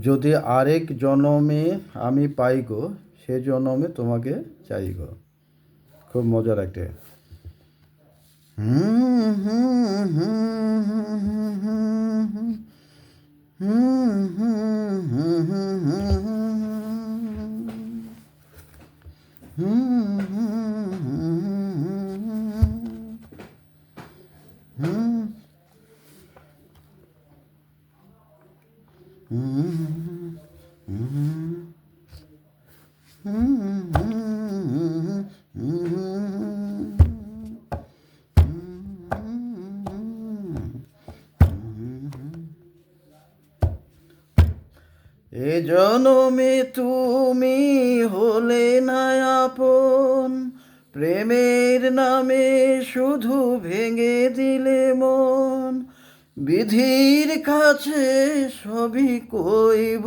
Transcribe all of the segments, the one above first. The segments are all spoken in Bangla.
যদি আরেক জনমে আমি পাই গো সে জনমে তোমাকে চাই গো খুব মজার একটা। হুম হুম হুম হুম হুম হুম হুম হুম হুম হুম এ জনমে তুমি হলে না আপন, প্রেমের নামে শুধু ভেঙে দিলে মন। বিধির কাছে সবই কইব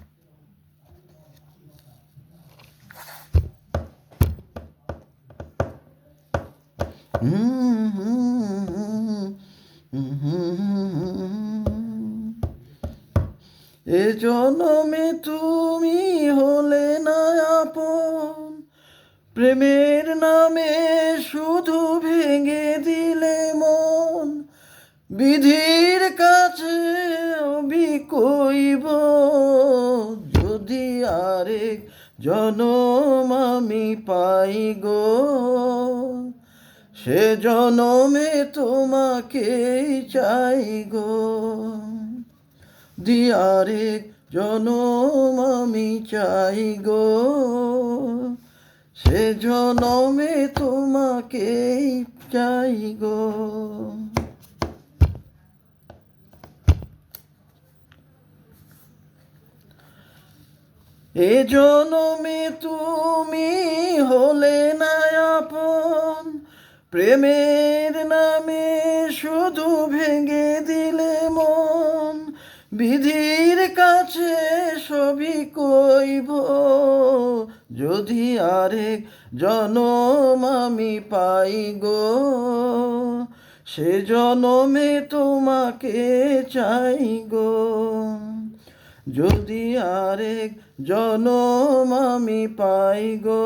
এ জনমে তুমি হলে না আপন। প্রেমের নামে শুধু ভেঙে দিলে মন। বিধির কাছে কইব, যদি আরেক জনম আমি পাই গো সে জনমে তোমাকে চাই গো। দিয়ারেক জনম আমি চাই গো। সে জনমে তোমাকে চাই গো। এ জনমে তুমি হলে না আপন। প্রেমের নামে শুধু ভেঙে দিলে মন, বিধির কাছে সবই কইব। যদি আরেক জনম আমি পাই গো, সে জনমে তোমাকে চাই গো। যদি আরেক জনম আমি পাই গো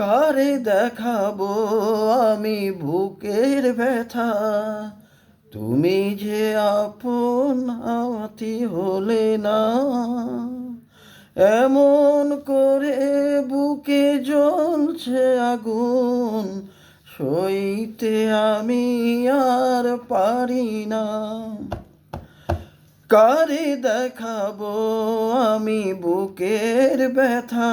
কারে দেখাবো আমি বুকের ব্যথা। তুমি যে আপন আতি হলে না, এমন করে বুকে জ্বলছে আগুন, সইতে আমি আর পারি না। কারে দেখাবো আমি বুকের ব্যথা?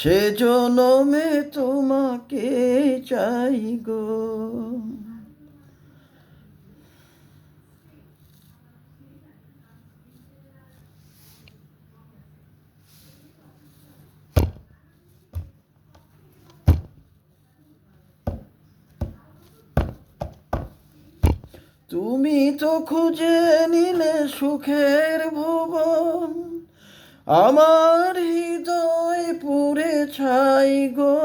সে জনমে তোমাকে চাই গো। তুমি তো খুঁজে নিলে সুখের ভুবন আমার হৃদয় পুরে ছাই গো,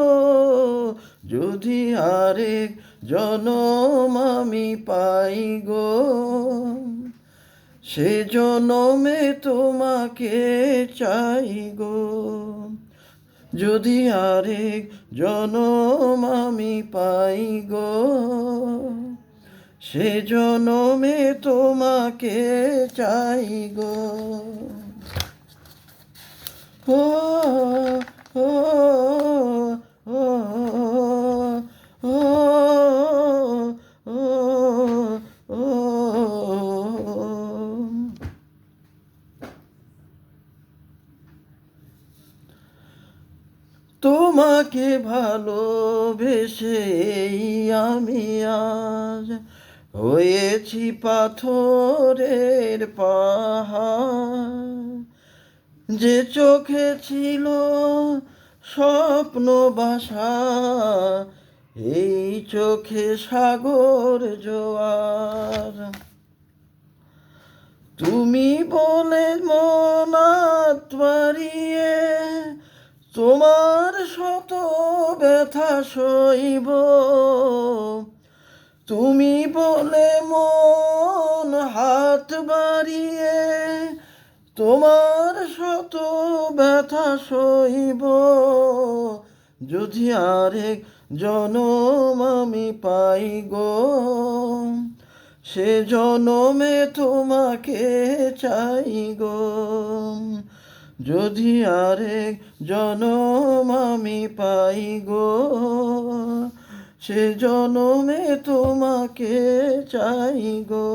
যদি আরেক জনম আমি পাই গো। সে জনমে তোমাকে চাই গো, যদি আরেক জনম আমি পাই গো। সে জনমে তোমাকে চাই গো। ও ও ও তোমাকে ভালোবেসে আমি আজ হয়েছি পাথরের পাহাড়। যে চোখে ছিল স্বপ্ন বাসা, এই চোখে সাগর জোয়ার। তুমি বলে মনাত বাড়িয়ে তোমার শত ব্যথা সইব। তুমি বলে মন হাত বাড়িয়ে তোমার শত ব্যথা সইব যদি আরেক জনম আমি পাই গো, সে জনমে তোমাকে চাই গো। যদি আরেক জনম আমি পাই গো, সে জনমে তোমাকে চাই গো।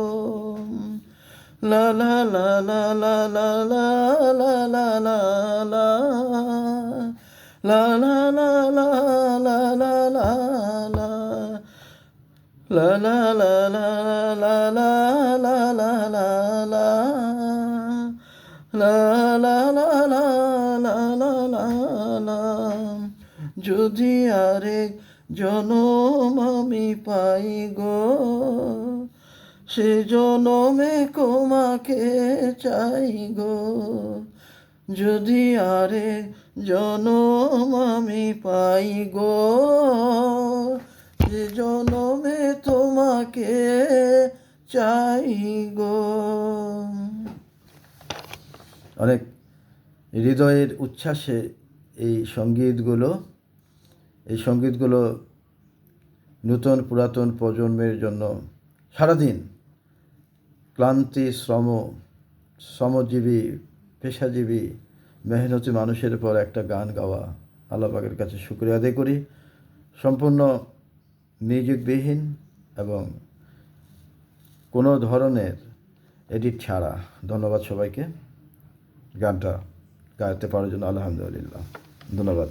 লা লা লা লা লা লা যদি আরেক জনম আমি পাই গো সে জনমে তোমাকে চাই গো। যদি আরে জনম আমি পাই গো সে জনমে তোমাকে চাই গো। অনেক হৃদয়ের উচ্ছ্বাসে এই সঙ্গীতগুলো এই সঙ্গীতগুলো নূতন পুরাতন প্রজন্মের জন্য সারাদিন ক্লান্তি, শ্রম, শ্রমজীবী, পেশাজীবী, মেহনতি মানুষের পর একটা গান গাওয়া আল্লাহ পাকের কাছে শুক্রিয়া আদায় করি। সম্পূর্ণ মিউজিকবিহীন এবং কোনো ধরনের এডিট ছাড়া ধন্যবাদ সবাইকে। গানটা গাইতে পারার জন্য আলহামদুলিল্লাহ। ধন্যবাদ।